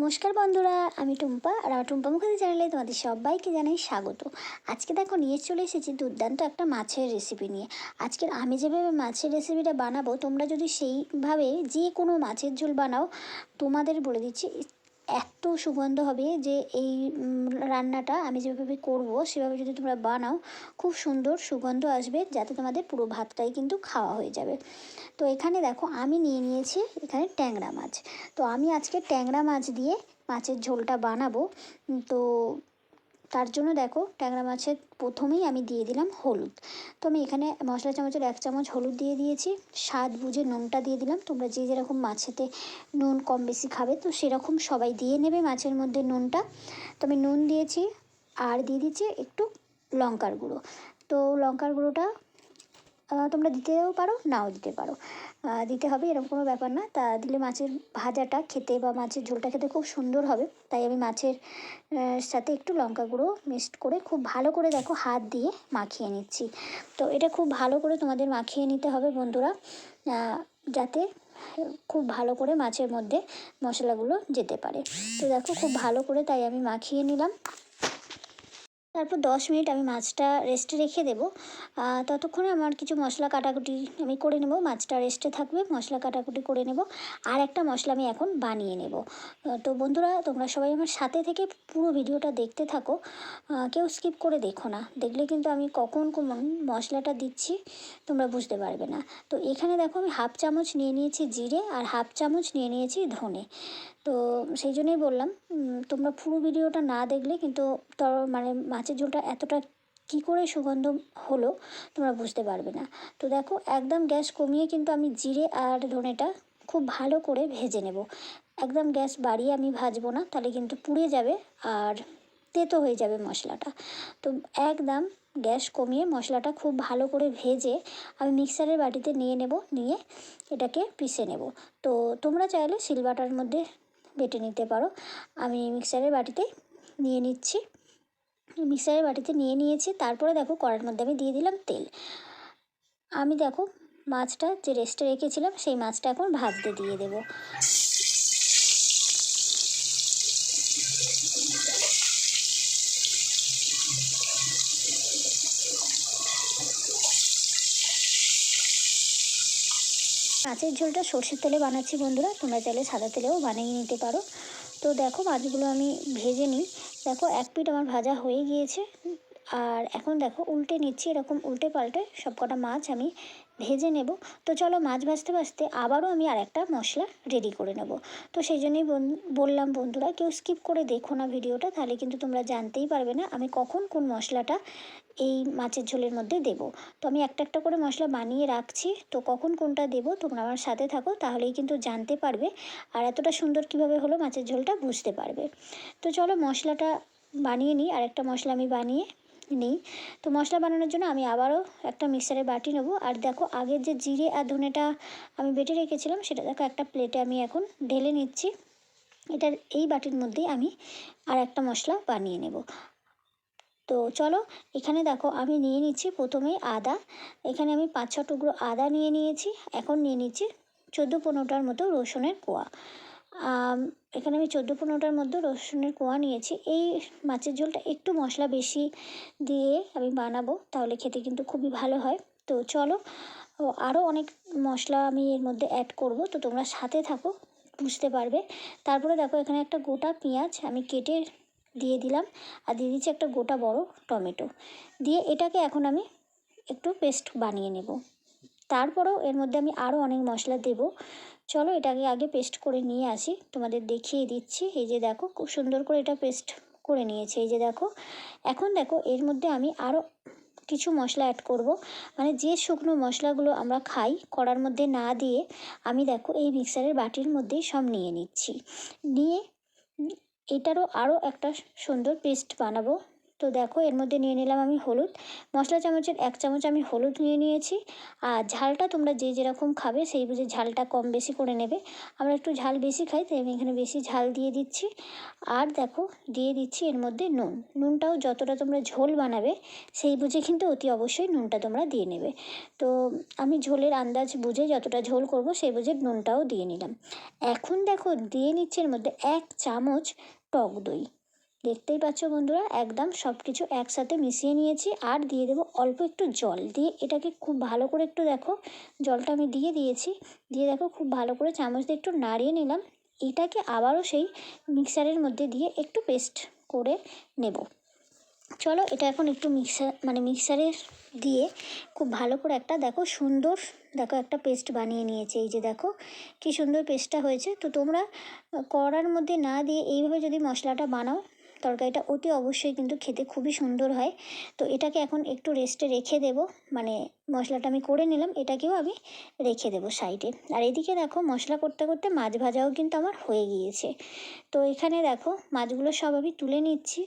নমস্কার বন্ধুরা, আমি টুম্পা আর আমার টুম্পা মুখার্জি চ্যানেলে তোমাদের সবাইকে জানাই স্বাগত। আজকে দেখো নিয়ে চলে এসেছি দুর্দান্ত একটা মাছের রেসিপি নিয়ে। আজকের আমি যেভাবে মাছের রেসিপিটা বানাবো, তোমরা যদি সেইভাবে যে কোনো মাছের ঝোল বানাও, তোমাদের বলে দিচ্ছি এত সুগন্ধ হবে যে এই রান্নাটা আমি যেভাবে করব, সেভাবে যদি তোমরা বানাও, খুব সুন্দর সুগন্ধ আসবে, যাতে তোমাদের পুরো ভাতটাই কিন্তু খাওয়া হয়ে যাবে। তো এখানে দেখো, আমি নিয়ে নিয়েছি এখানে ট্যাংরা মাছ। তো আমি আজকে ট্যাংরা মাছ দিয়ে মাছের ঝোলটা বানাবো। তো তার জন্য দেখো ট্যাংরা মাছের প্রথমেই আমি দিয়ে দিলাম হলুদ। তো আমি এখানে মশলা চামচের এক চামচ হলুদ দিয়ে দিয়েছি, স্বাদ বুঝে নুনটা দিয়ে দিলাম। তোমরা যে যেরকম মাছেতে নুন কম বেশি খাবে, তো সেরকম সবাই দিয়ে নেবে মাছের মধ্যে নুনটা। তো আমি নুন দিয়েছি, আর দিয়ে দিচ্ছি একটু লঙ্কার গুঁড়ো। তো লঙ্কার গুঁড়োটা তোমরা দিতেও পারো, নাও দিতে পারো। দিতে হবে, এরকম কোনো ব্যাপার না। তা দিলে মাছের ভাজাটা খেতে বা মাছের ঝোলটা খেতে খুব সুন্দর হবে। তাই আমি মাছের সাথে একটু লঙ্কা গুঁড়ো মিক্সড করে খুব ভালো করে দেখো হাত দিয়ে মাখিয়ে নিচ্ছি। তো এটা খুব ভালো করে তোমাদের মাখিয়ে নিতে হবে বন্ধুরা। যাতে খুব ভালো করে মাছের মধ্যে মশলাগুলো যেতে পারে। তো দেখো খুব ভালো করে তাই আমি মাখিয়ে নিলাম। তারপর দশ মিনিট আমি মাছটা রেস্টে রেখে দেবো। ততক্ষণে আমার কিছু মশলা কাটাকুটি আমি করে নেব। মাছটা রেস্টে থাকবে, মশলা কাটাকুটি করে নেব। আর একটা মশলা আমি এখন বানিয়ে নেব। তো বন্ধুরা, তোমরা সবাই আমার সাথে থেকে পুরো ভিডিওটা দেখতে থাকো। কেউ স্কিপ করে দেখো না। দেখলে কিন্তু আমি কখন কোন মশলাটা দিচ্ছি, তোমরা বুঝতে পারবে না। তো এখানে দেখো আমি হাফ চামচ নিয়ে নিয়েছি জিরে আর হাফ চামচ নিয়ে নিয়েছি ধনে। তো সেই জন্যই বললাম তোমরা পুরো ভিডিওটা না দেখলে কিন্তু তর মানে মাছের ঝোলটা এতটা কী করে সুগন্ধ হলো তোমরা বুঝতে পারবে না। তো দেখো, একদম গ্যাস কমিয়ে কিন্তু আমি জিরে আর ধনেটা খুব ভালো করে ভেজে নেব। একদম গ্যাস বাড়িয়ে আমি ভাজবো না, তাহলে কিন্তু পুড়ে যাবে আর তেতো হয়ে যাবে মশলাটা। তো একদম গ্যাস কমিয়ে মশলাটা খুব ভালো করে ভেজে আমি মিক্সারের বাটিতে নিয়ে নেব, নিয়ে এটাকে পিষে নেব। তো তোমরা চাইলে সিলবাটার মধ্যে বেটে নিতে পারো। আমি মিক্সারের বাটিতে নিয়ে নিচ্ছি। মিক্সারের বাটিতে নিয়ে নিয়েছি। তারপরে দেখো কড়ার মধ্যে আমি দিয়ে দিলাম তেল। আমি দেখো মাছটা যে রেস্টে রেখেছিলাম, সেই মাছটা এখন ভাজতে দিয়ে দেবো। মাছের ঝোলটা সর্ষের তেলে বানাচ্ছি বন্ধুরা। তোমরা চাইলে সাদা তেলেও বানিয়ে নিতে পারো। তো দেখো মাছগুলো আমি ভেজে নিই। দেখো এক পিঠ আমার ভাজা হয়ে গিয়েছে। আর এখন দেখো উল্টে নিচ্ছি, এরকম উল্টে পাল্টে সব কটা মাছ আমি ভেজে নেব। তো চলো মাছ ভাজতে ভাজতে আবারও আমি আর একটা মশলা রেডি করে নেব। তো সেই জন্যই বললাম বন্ধুরা, কেউ স্কিপ করে দেখো না ভিডিওটা, তাহলে কিন্তু তোমরা জানতেই পারবে না আমি কখন কোন মশলাটা এই মাছের ঝোলের মধ্যে দেব। তো আমি একটা একটা করে মশলা বানিয়ে রাখছি, তো কখন কোনটা দেবো তোমরা আমার সাথে থাকো, তাহলেই কিন্তু জানতে পারবে আর এতটা সুন্দর কীভাবে হলো মাছের ঝোলটা বুঝতে পারবে। তো চলো মশলাটা বানিয়ে নিই আর একটা মশলা আমি বানিয়ে নিই। তো মশলা বানানোর জন্য আমি আবারও একটা মিক্সারে বাটি নেব। আর দেখো, আগের যে জিরে আর ধনেটা আমি বেটে রেখেছিলাম, সেটা দেখো একটা প্লেটে আমি এখন ঢেলে নিচ্ছি। এটার এই বাটির মধ্যেই আমি আর একটা মশলা বানিয়ে নেব। তো চলো, এখানে দেখো আমি নিয়ে নিচ্ছি প্রথমেই আদা। এখানে আমি পাঁচ ছ টুকরো আদা নিয়ে নিয়েছি। এখন নিয়ে নিচ্ছি চোদ্দ পনেরোটার মতো রসুনের কোয়া। এখানে আমি চোদ্দ পনেরোটার মধ্যে রসুনের কোয়া নিয়েছি। এই মাছের ঝোলটা একটু মশলা বেশি দিয়ে আমি বানাবো, তাহলে খেতে কিন্তু খুবই ভালো হয়। তো চলো আরও অনেক মশলা আমি এর মধ্যে অ্যাড করব। তো তোমরা সাথে থাকো, বুঝতে পারবে। তারপরে দেখো, এখানে একটা গোটা পেঁয়াজ আমি কেটে দিয়ে দিলাম। আর দিয়ে দিচ্ছি একটা গোটা বড় টমেটো। দিয়ে এটাকে এখন আমি একটু পেস্ট বানিয়ে নেব। তারপরেও এর মধ্যে আমি আরও অনেক মশলা দেব। চলো এটাকে আগে পেস্ট করে নিয়ে আসি। তোমাদের দেখিয়ে দিচ্ছি। এই যে দেখো, খুব সুন্দর করে এটা পেস্ট করে নিয়েছি। এই যে দেখো, এখন দেখো এর মধ্যে আমি আরও কিছু মশলা অ্যাড করব। মানে যে শুকনো মশলাগুলো আমরা খাই কড়ার মধ্যে না দিয়ে, আমি দেখো এই মিক্সারের বাটির মধ্যেই সব নিয়ে নিচ্ছি। নিয়ে এটারও আরও একটা সুন্দর পেস্ট বানাবো। তো দেখো, এর মধ্যে নিয়ে নিলাম আমি হলুদ। মশলা চামচের এক চামচ আমি হলুদ নিয়ে নিয়েছি। আর ঝালটা তোমরা যে যেরকম খাবে সেই বুঝে ঝালটা কম বেশি করে নেবে। আমরা একটু ঝাল বেশি খাই, তাই আমি এখানে বেশি ঝাল দিয়ে দিচ্ছি। আর দেখো, দিয়ে দিচ্ছি এর মধ্যে নুন। নুনটাও যতটা তোমরা ঝোল বানাবে, সেই বুঝে কিন্তু অতি অবশ্যই নুনটা তোমরা দিয়ে নেবে। তো আমি ঝোলের আন্দাজ বুঝে যতটা ঝোল করব, সেই বুঝে নুনটাও দিয়ে নিলাম। এখন দেখো, দিয়ে নিচ্ছে এর মধ্যে এক চামচ টক দই। দেখতেই পাচ্ছ বন্ধুরা, একদম সব কিছু একসাথে মিশিয়ে নিয়েছি। আর দিয়ে দেবো অল্প একটু জল। দিয়ে এটাকে খুব ভালো করে একটু দেখো, জলটা আমি দিয়ে দিয়েছি। দিয়ে দেখো খুব ভালো করে চামচ দিয়ে একটু নাড়িয়ে নিলাম। এটাকে আবারও সেই মিক্সারের মধ্যে দিয়ে একটু পেস্ট করে নেব। চলো এটা এখন একটু মিক্সার মানে মিক্সারে দিয়ে খুব ভালো করে একটা দেখো সুন্দর, দেখো একটা পেস্ট বানিয়ে নিয়েছে। এই যে দেখো কি সুন্দর পেস্টটা হয়েছে। তো তোমরা কড়ার মধ্যে না দিয়ে এইভাবে যদি মশলাটা বানাও তরকারিটা অতি অবশ্যই কিন্তু খেতে খুবই সুন্দর হয়। তো এটাকে এখন একটু রেস্টে রেখে দেব। মানে মশলাটা আমি করে নিলাম, এটাকেও আমি রেখে দেবো সাইডে আর এদিকে দেখো, মশলা করতে করতে মাছ ভাজাও কিন্তু আমার হয়ে গিয়েছে। তো এখানে দেখো, মাছগুলো সব আমি তুলে নিচ্ছি।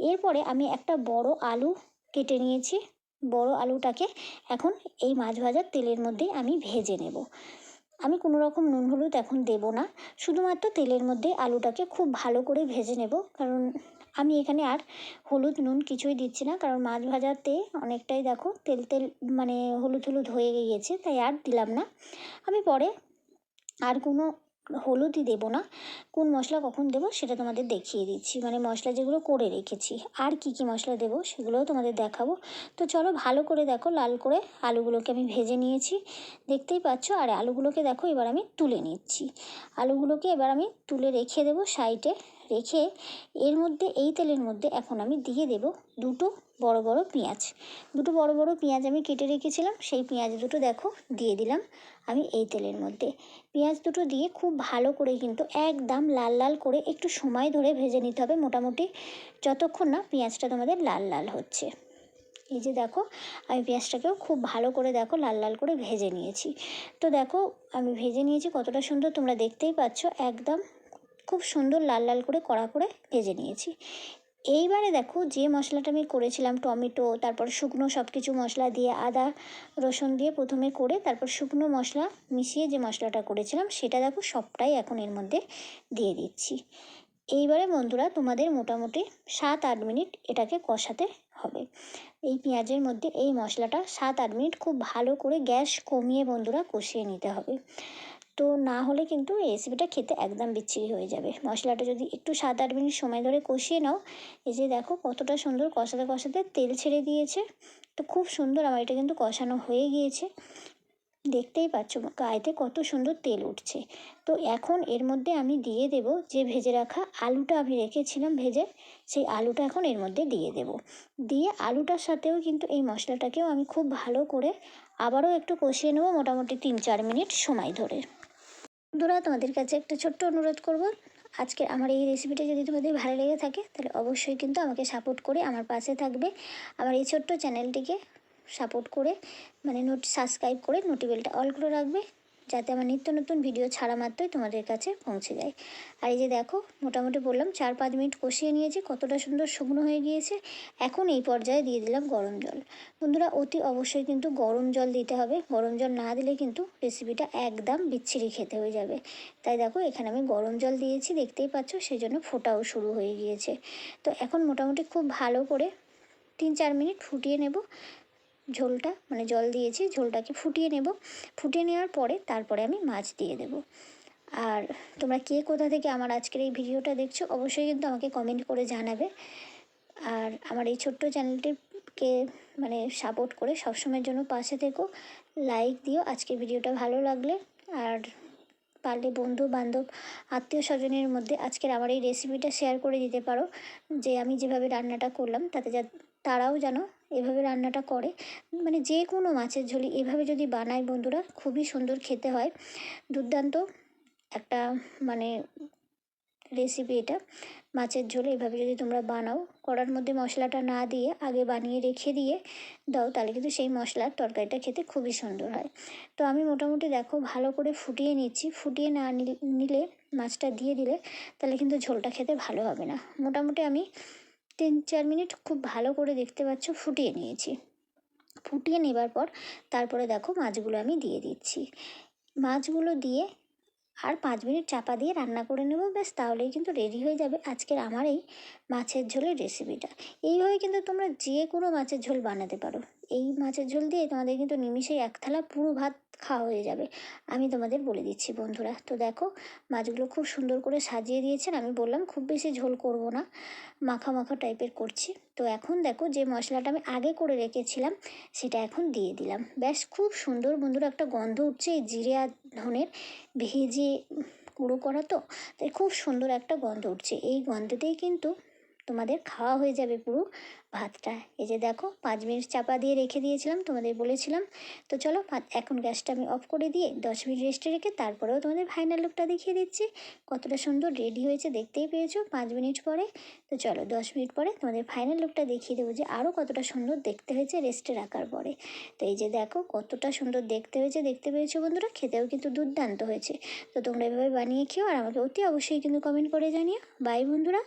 এরপরে আমি একটা বড় আলু কেটে নিয়েছি। বড় আলুটাকে এখন এই মাছ ভাজার তেলের মধ্যেই আমি ভেজে নেব। আমি কোনো রকম নুন হলুদ এখন দেব না। শুধুমাত্র তেলের মধ্যে আলুটাকে খুব ভালো করে ভেজে নেব। কারণ আমি এখানে আর হলুদ নুন কিছুই দিচ্ছি না, কারণ মাছ ভাজাতে অনেকটাই দেখো তেল তেল মানে হলুদ হলুদ হয়ে গিয়েছে, তাই আর দিলাম না। আমি পরে আর কোনো হলুদই দেবো না, কোন মশলা কখন দেবো সেটা তোমাদের দেখিয়ে দিচ্ছি। মানে মশলা যেগুলো করে রেখেছি, আর কি কি মশলা দেবো সেগুলোও তোমাদের দেখাবো। তো চলো ভালো করে দেখো, লাল করে আলুগুলোকে আমি ভেজে নিয়েছি, দেখতেই পাচ্ছ? আর আলুগুলোকে দেখো এবার আমি তুলে নিচ্ছি। আলুগুলোকে এবার আমি তুলে রেখে দেবো সাইডে রেখে এর মধ্যে, এই তেলের মধ্যে এখন আমি দিয়ে দেব দুটো বড় বড় পেঁয়াজ। দুটো বড় বড় পেঁয়াজ আমি কেটে রেখেছিলাম, সেই পেঁয়াজ দুটো দেখো দিয়ে দিলাম আমি এই তেলের মধ্যে। পেঁয়াজ দুটো দিয়ে খুব ভালো করে কিন্তু একদম লাল লাল করে একটু সময় ধরে ভেজে নিতে হবে মোটামুটি, যতক্ষণ না পেঁয়াজটা তোমাদের লাল লাল হচ্ছে। এই যে দেখো, আমি পেঁয়াজটাকেও খুব ভালো করে দেখো লাল লাল করে ভেজে নিয়েছি। তো দেখো, আমি ভেজে নিয়েছি কতটা সুন্দর তোমরা দেখতেই পাচ্ছ, একদম খুব সুন্দর লাল লাল করে কড়া করে ভেজে নিয়েছি। এইবারে দেখো যে মশলাটা আমি করেছিলাম, টমেটো, তারপর শুকনো সব কিছু মশলা দিয়ে আদা, রসুন দিয়ে প্রথমে করে তারপর শুকনো মশলা মিশিয়ে যে মশলাটা করেছিলাম, সেটা দেখো সবটাই এখন এর মধ্যে দিয়ে দিচ্ছি। এইবারে বন্ধুরা তোমাদের মোটামুটি সাত আট মিনিট এটাকে কষাতে হবে। এই পেঁয়াজের মধ্যে এই মশলাটা সাত আট মিনিট খুব ভালো করে গ্যাস কমিয়ে বন্ধুরা কষিয়ে নিতে হবে। তো না হলে কিন্তু এই রেসিপিটা খেতে একদম বিচ্ছিরি হয়ে যাবে। মশলাটা যদি একটু সাত আট মিনিট সময় ধরে কষিয়ে নাও, এই যে দেখো কতটা সুন্দর কষাতে কষাতে তেল ছেড়ে দিয়েছে। তো খুব সুন্দর আমার এটা কিন্তু কষানো হয়ে গিয়েছে। দেখতেই পাচ্ছ গায়েতে কত সুন্দর তেল উঠছে। তো এখন এর মধ্যে আমি দিয়ে দেব যে ভেজে রাখা আলুটা আমি রেখেছিলাম ভেজে, সেই আলুটা এখন এর মধ্যে দিয়ে দেব। দিয়ে আলুটার সাথেও কিন্তু এই মশলাটাকেও আমি খুব ভালো করে আবারও একটু কষিয়ে নেব মোটামুটি তিন চার মিনিট সময় ধরে। বন্ধুরা, তোমাদের কাছে একটা ছোট্ট অনুরোধ করব। আজকে আমার এই রেসিপিটা যদি তোমাদের ভালো লেগে থাকে, তাহলে অবশ্যই কিন্তু আমাকে সাপোর্ট করে আমার পাশে থাকবে। আমার এই ছোট্ট চ্যানেলটিকে সাপোর্ট করে মানে নোট সাবস্ক্রাইব করে নোটিবেলটা অল করে রাখবে। যাতে আমার নিত্য নতুন ভিডিও ছাড়া মাত্রই তোমাদের কাছে পৌঁছে যায়। আর এই যে দেখো, মোটামুটি বললাম, চার পাঁচ মিনিট কষিয়ে নিয়েছি, কতটা সুন্দর শুকনো হয়ে গিয়েছে। এখন এই পর্যায়ে দিয়ে দিলাম গরম জল। বন্ধুরা, অতি অবশ্যই কিন্তু গরম জল দিতে হবে। গরম জল না দিলে কিন্তু রেসিপিটা একদম বিচ্ছিরি খেতে হয়ে যাবে। তাই দেখো, এখানে আমি গরম জল দিয়েছি, দেখতেই পাচ্ছ সেই জন্য ফোটাও শুরু হয়ে গিয়েছে। তো এখন মোটামুটি খুব ভালো করে তিন চার মিনিট ফুটিয়ে নেব। ঝোলটা মানে জল দিয়েছি, ঝোলটাকে ফুটিয়ে নেব। ফুটিয়ে নেওয়ার পরে তারপরে আমি মাছ দিয়ে দেব। আর তোমরা কে কোথা থেকে আমার আজকের এই ভিডিওটা দেখছ, অবশ্যই কিন্তু আমাকে কমেন্ট করে জানাবে। আর আমার এই ছোট্ট চ্যানেলটিকে মানে সাপোর্ট করে সবসময়ের জন্য পাশে থেকো। লাইক দিও, আজকের ভিডিওটা ভালো লাগলে। আর পারলে বন্ধু, বান্ধব, আত্মীয় স্বজনের মধ্যে আজকের আমার এই রেসিপিটা শেয়ার করে দিতে পারো। যে আমি যেভাবে রান্নাটা করলাম, তাতে যা তারাও যেন এভাবে রান্নাটা করে। মানে যে কোনো মাছের ঝোলি এভাবে যদি বানায় বন্ধুরা, খুবই সুন্দর খেতে হয়। দুর্দান্ত একটা মানে রেসিপি এটা। মাছের ঝোল এভাবে যদি তোমরা বানাও, কড়ার মধ্যে মশলাটা না দিয়ে আগে বানিয়ে রেখে দিয়ে দাও, তাহলে কিন্তু সেই মশলার তরকারিটা খেতে খুবই সুন্দর হয়। তো আমি মোটামুটি দেখো ভালো করে ফুটিয়ে নিচ্ছি। ফুটিয়ে না, নিলে, মাছটা দিয়ে দিলে, তাহলে কিন্তু ঝোলটা খেতে ভালো হবে না। মোটামুটি আমি তিন, চার মিনিট খুব ভালো করে দেখতে পাচ্ছ, ফুটিয়ে নিয়েছি। ফুটিয়ে নেবার পর তারপরে দেখো মাছগুলো আমি দিয়ে দিচ্ছি। মাছগুলো দিয়ে আর পাঁচ মিনিট চাপা দিয়ে রান্না করে নেব, ব্যাস তাহলেই কিন্তু রেডি হয়ে যাবে আজকের আমার এই মাছের ঝোলের রেসিপিটা এইভাবে কিন্তু তোমরা যে কোনো মাছের ঝোল বানাতে পারো। এই মাছের ঝোল দিয়ে তোমাদের কিন্তু নিমিষেই এক থালা পুরো ভাত খাওয়া হয়ে যাবে। আমি তোমাদের বলে দিচ্ছি বন্ধুরা। তো দেখো, মাছগুলো খুব সুন্দর করে সাজিয়ে দিয়েছেন। আমি বললাম খুব বেশি ঝোল করব না। মাখা মাখা টাইপের করছি। তো এখন দেখো, যে মশলাটা আমি আগে করে রেখেছিলাম, সেটা এখন দিয়ে দিলাম। ব্যাস, খুব সুন্দর বন্ধুরা একটা গন্ধ উঠছে এই জিরে আর ধনের ভেজে গুঁড়ো করা তো। তাই খুব সুন্দর একটা গন্ধ উঠছে। এই গন্ধতেই কিন্তু তোমাদের খাওয়া হয়ে যাবে পুরো ভাতটা। এই যে দেখো, পাঁচ মিনিট চাপা দিয়ে রেখে দিয়েছিলাম, তোমাদের বলেছিলাম। তো চলো এখন গ্যাসটা আমি অফ করে দিয়ে দশ মিনিট রেস্টে রেখে তারপরেও তোমাদের ফাইনাল লুকটা দেখিয়ে দিচ্ছি। কতটা সুন্দর রেডি হয়েছে, দেখতেই পেয়েছ পাঁচ মিনিট পরে। তো চলো, দশ মিনিট পরে তোমাদের ফাইনাল লুকটা দেখিয়ে দেবো যে আরও কতটা সুন্দর দেখতে হয়েছে রেস্টে রাখার পরে। তো এই যে দেখো, কতটা সুন্দর দেখতে হয়েছে, দেখতে পেয়েছ বন্ধুরা? খেতেও কিন্তু দুর্দান্ত হয়েছে। তো তোমরা এভাবে বানিয়ে খেও আর আমাকে অতি অবশ্যই কিন্তু কমেন্ট করে জানিও। বাই বন্ধুরা।